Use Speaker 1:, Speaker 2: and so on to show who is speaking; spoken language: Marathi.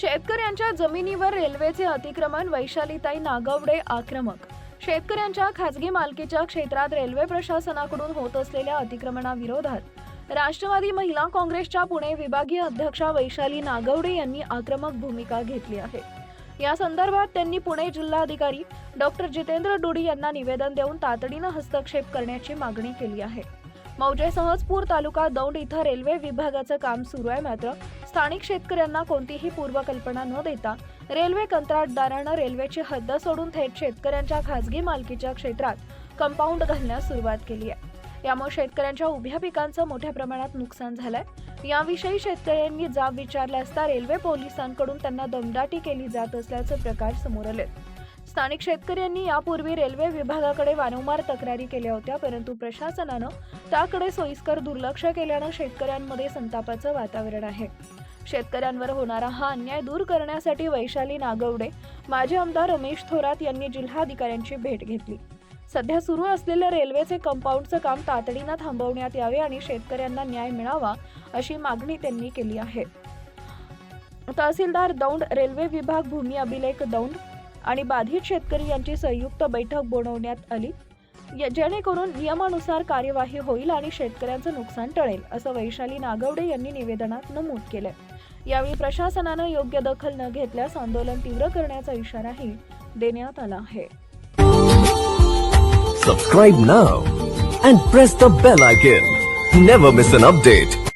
Speaker 1: शेतकऱ्यांच्या जमिनीवर रेल्वेचे अतिक्रमण वैशालीताई नागवडे आक्रमक. शेतकऱ्यांच्या खासगी मालकीच्या क्षेत्रात रेल्वे प्रशासनाकडून होत असलेल्या अतिक्रमणाविरोधात राष्ट्रवादी महिला काँग्रेसच्या पुणे विभागीय अध्यक्षा वैशाली नागवडे यांनी आक्रमक भूमिका घेतली आहे. या संदर्भात त्यांनी पुणे जिल्हाधिकारी डॉक्टर जितेंद्र डोडी यांना निवेदन देऊन तातडीनं हस्तक्षेप करण्याची मागणी केली आहे. मौजे सहजपूर तालुका दौंड इथं रेल्वे विभागाचं काम सुरू आहे मात्र स्थानिक शेतकऱ्यांना कोणतीही पूर्वकल्पना न देता रेल्वे कंत्राटदारानं रेल्वेची हद्द सोडून थेट शेतकऱ्यांच्या खासगी मालकीच्या क्षेत्रात कंपाऊंड घालण्यास सुरुवात केली आहे. यामुळे शेतकऱ्यांच्या उभ्या पिकांचं मोठ्या प्रमाणात नुकसान झालंय. याविषयी शेतकऱ्यांनी जाब विचारला असता रेल्वे पोलिसांकडून त्यांना दमदाटी केली जात असल्याचे प्रकार समोर आले स्थानिक शेतकऱ्यांनी यापूर्वी रेल्वे विभागाकडे वारंवार तक्रारी केल्या होत्या परंतु प्रशासनानं त्याकडे सोयीस्कर दुर्लक्ष केल्यानं शेतकऱ्यांमध्ये संतापाचं वातावरण आहे. शेतकऱ्यांवर होणारा हा अन्याय दूर करण्यासाठी वैशाली नागवडे माजी आमदार रमेश थोरात यांनी जिल्हाधिकाऱ्यांची भेट घेतली. सध्या सुरू असलेल्या रेल्वेचे कंपाऊंडचं काम तातडीनं थांबवण्यात यावे आणि शेतकऱ्यांना न्याय मिळावा अशी मागणी त्यांनी केली आहे. तहसीलदार दौंड रेल्वे विभाग भूमी अभिलेख दौंड आणि बाधित शेतकरी यांची संयुक्त बैठक बोलवण्यात आली. जेणेकरून नियमानुसार कार्यवाही होईल आणि शेतकऱ्यांचं नुकसान टळेल असं वैशाली नागवडे यांनी निवेदनात नमूद केलं यावेळी प्रशासनानं योग्य दखल न घेतल्यास आंदोलन तीव्र करण्याचा इशाराही देण्यात आला आहे.
Speaker 2: Subscribe now and press the bell icon never miss an update